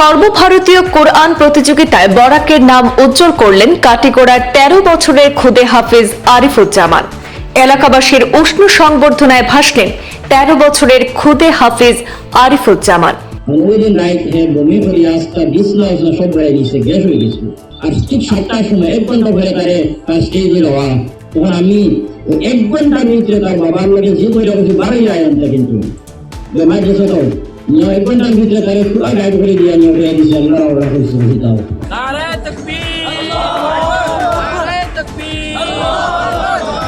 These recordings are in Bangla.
সর্বভারতীয় কোরআন প্রতিযোগিতায় বরাকের নাম উজ্জ্বল করলেন কাটিগোড়ার তেরো বছরের খুদে হাফিজ আরিফুজ্জামান। এলাকাবাসীর উষ্ণ সংবর্ধনায় ভাসলেন তেরো বছরের খুদে হাফিজ আরিফুজ্জামান। হ্যাঁ আমি এক ঘণ্টার ভিতরে তার বাবার লোকে যে করে বারোই যায় কিন্তু। ঘণ্টার ভিতরে তারে পুরো গাইড করে দিয়ে নিয়ে উঠে দিয়েছে আল্লাহ ওরা করছে সেটাও নারে তকবীর নারে তকবীর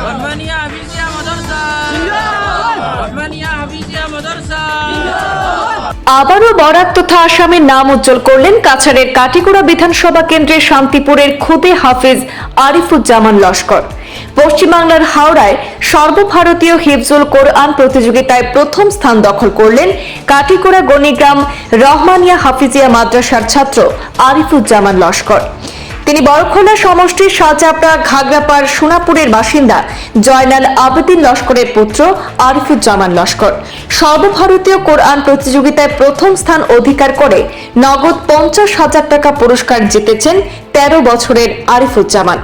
রহমানিয়া হাফিজিয়া মাদ্রাসা রহমানিয়া হাফিজিয়া মাদ্রাসা আবারও বরাক তথা আসামের নাম উজ্জ্বল করলেন কাছাড়ের কাটিগোড়া বিধানসভা কেন্দ্রের শান্তিপুরের খুদে হাফিজ আরিফুজ্জামান লস্কর। পশ্চিমবাংলার হাওড়ায় সর্বভারতীয় হিফজুল কোরআন প্রতিযোগিতায় প্রথম স্থান দখল করলেন কাটিগোড়া গণিগ্রাম রহমানিয়া হাফিজিয়া মাদ্রাসার ছাত্র আরিফুজ্জামান লস্কর। তিনি বড়খোলা সমষ্টির সাজাপড়া ঘাগরাপাড় সোনাপুরের বাসিন্দা জয়নাল আবেদিন লস্করের পুত্র আরিফুজ্জামান লস্কর। সর্বভারতীয় কোরআন প্রতিযোগিতায় প্রথম স্থান অধিকার করে নগদ পঞ্চাশ হাজার টাকা পুরস্কার জিতেছেন তেরো বছরের আরিফুজ্জামান।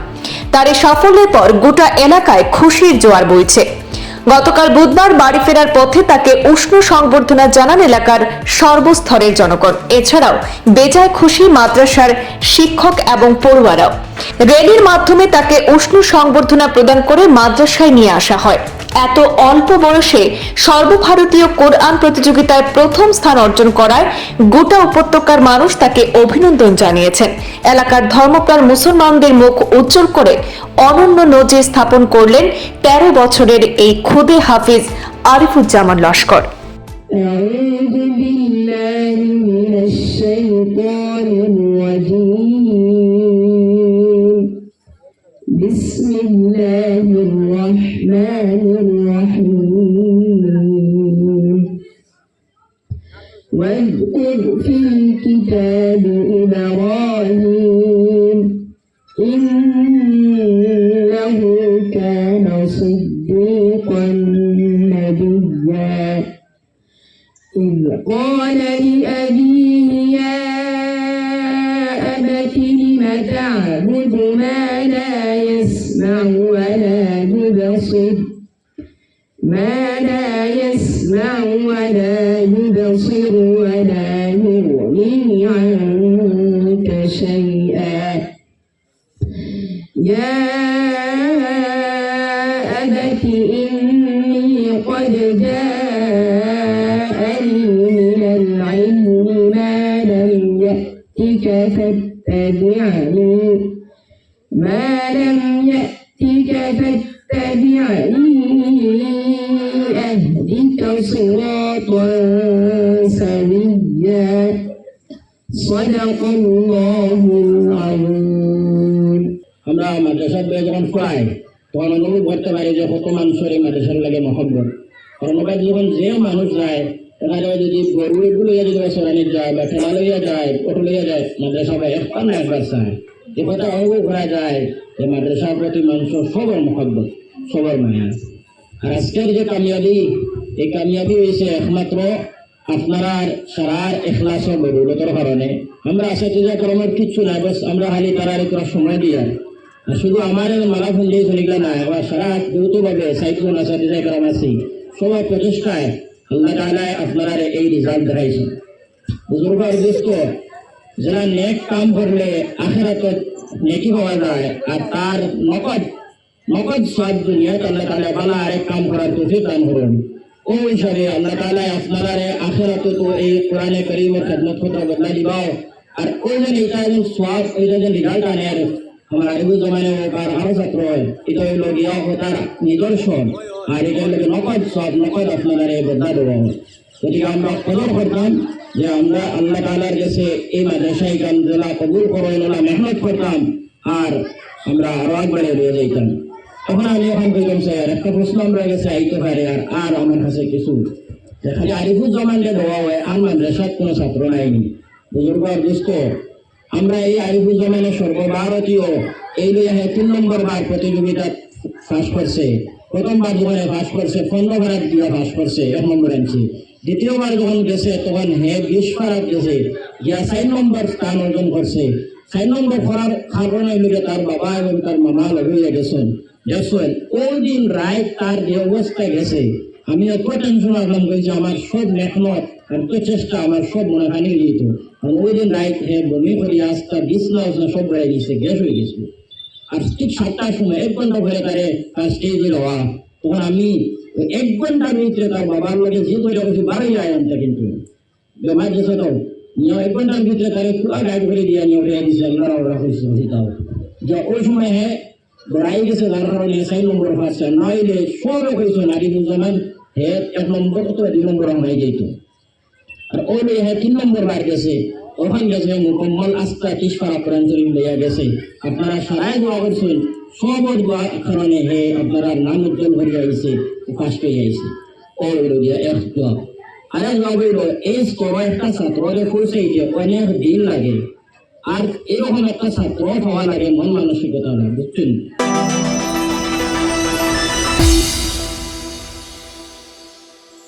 তার এই সাফল্যের পর গোটা এলাকায় খুশির জোয়ার বইছে। গতকাল বুধবার বাড়ি ফেরার পথে তাকে উষ্ণ সংবর্ধনা জানান এলাকার সর্বস্তরের জনগণ। এছাড়াও বেজায় খুশি মাদ্রাসার শিক্ষক এবং পড়ুয়ারাও। রেলির মাধ্যমে তাকে উষ্ণ সংবর্ধনা প্রদান করে মাদ্রাসায় নিয়ে আসা হয় এত অল্প বয়সে সর্বভারতীয় কোরআন প্রতিযোগিতায় প্রথম স্থান অর্জন করায় গোটা উপত্যকার মানুষ তাকে অভিনন্দন জানিয়েছেন এলাকার ধর্মপ্রাণ মুসলমানদের মুখ উজ্জ্বল করে অনন্য নজির স্থাপন করলেন তেরো বছরের এই খুদে হাফিজ আরিফুজ্জামান লস্কর أعوذ بالله من الشيطان الرجيم بسم الله الرحمن الرحيم. واذكر في الكتاب إبراهيم إنه كان صديقا نبيا. إذ قال لأبيه تعبد ما لا يسمع ولا يبصر. ما لا يسمع ولا يبصر ولا يغني عنك شيئا. يا أبت إني قد جاءني মাদ্রাসার বয়ে যখন পাই তখন অনুভব করতে পারি যে কত মানুষের এই মাদ্রাসার লাগে মহব্বত। কারণ ওটা যখন যে মানুষ যায় এখানে যদি গরু এগুলো যদি সরানি যায় বা ঠেলা লইয়া যায় অটো লইয়া যায়, মাদ্রাসা বা একবার না একবার চায়। এ কথা অনুভব করা যায় যে মাদ্রাসার প্রতি মানুষের সবার মহব্বত, সবার মায়া। আর আজকের যে কামিয়াবি, এই কামিয়াবি হয়েছে একমাত্র আপনারা সারার এখলাসের বদৌলতের কারণে। আমরা আশা যে কর্মের কিচ্ছু নাই বাস আমরা খালি একটু সময় দিয়ে আর শুধু আমার মালা ফোন দিয়ে চলে গেলে নাই আবার সারা যৌথভাবে সাইকেল আশা যে কর্ম আছি সবাই প্রচেষ্টায় আল্লাহ তালায় আপনারা এই রেজাল্ট দেখাইছে বুজুর্গ আর দোস্ত যারা নেক কাম করলে আখেরাত নেকি পাওয়া যায় আর তার নকদ নকদ সব দুনিয়ায় আল্লাহ তালা বালা আরেক কাম করার তৌফিক দান করুন ও হিসাবে আল্লাহ তালা আপনারা আখেরাত তো এই কোরআনে করিমের খেদমত কথা বদলা দিবাও আর ওই যেন এটা যেন সব ওই যেন রিজাল্ট আনে আর আমার আরিবু জমানে ওকার আরও ছাত্র হয় এটা হইল গিয়া তার নিদর্শন। আর এটা হলো নকদ সব নকদ আপনারা বদলা দেওয়া গতিকে আমরা করতাম যে আমরা আল্লাহ তালার কাছে এই মাদ্রাসায় কবুল করে এলা মেহনত করতাম, আর আমরা আরও একবারে রয়ে যাইতাম। তখন আমি এখন বললাম স্যার একটা প্রশ্ন আমরা কাছে আইতে পারে, আর আর আমার কাছে কিছু। খালি আরিফুজ্জামানকে দেওয়া হয়, আর মাদ্রাসার কোনো ছাত্র নাইনি বুজুর্গ আর দুস্থ আমরা এই আরিফুজ্জামানের সর্বভারতীয় এই লইয়া তিন নম্বর বার প্রতিযোগিতা পাশ করছে। প্রথমবার জীবনে পাশ করছে পনেরো ভারত দিয়ে পাশ করছে, এক নম্বর আনছি দ্বিতীয়বার যখন গেছে, তখন হে বিশ ভারত গেছে ইয়া চার নম্বর স্থান অর্জন করছে। চার নম্বর করার কারণে লোকে তার বাবা এবং তার মামা লগে গেছেন। দেখছেন, ওই দিন রায় তার যে অবস্থা গেছে, আমি এত টেনশন আসলাম কইছি আমার সব মেহনত এত চেষ্টা আমার সব মনে হানি যেত। কারণ ওই রায় হ্যাঁ বমি করি আস্তা বিছনা উছনা সব বেড়ে গেছে গ্যাস হয়ে গেছে। আর ঠিক সাতটার সময় এক ঘণ্টা পরে তারে তার স্টেজে দেওয়া তখন আমি এক ঘণ্টার ভিতরে তার বাবার লোকে যে করে কিছু বারোই আনতে কিন্তু। বেমার গেছে তো নিয়ে এক ঘণ্টার ভিতরে তারে পুরা গাইড করে দিয়ে নিয়ে উঠে দিচ্ছে আল্লাহ ওরা হয়েছে সেটাও যে ওই সময় হ্যাঁ দৌড়াই গেছে যার কারণে চার নম্বর পাচ্ছে নইলে সবে হয়েছে নারী বুঝলাম হে, এক নম্বর তো দুই নম্বর হয়ে যেত। ওই হ্যাঁ তিন নম্বর বার গেছে। ওখান গেছে মোকাম্মল আস্থা কিসপাড়া কোরআন লইয়া গেছে। আপনারা সারাই দোয়া করছেন সবর দোয়া কারণে হে আপনারা নাম উজ্জ্বল হয়ে যাইছে ফার্স্ট হয়ে যাইছে হলো গিয়া এক দোয়া। আরে হইল এই স্তর একটা ছাত্ররে যে অনেক দিন লাগে। আর এরকম একটা ছাত্র হওয়া লাগে, মন মানসিকতা বুঝছেন?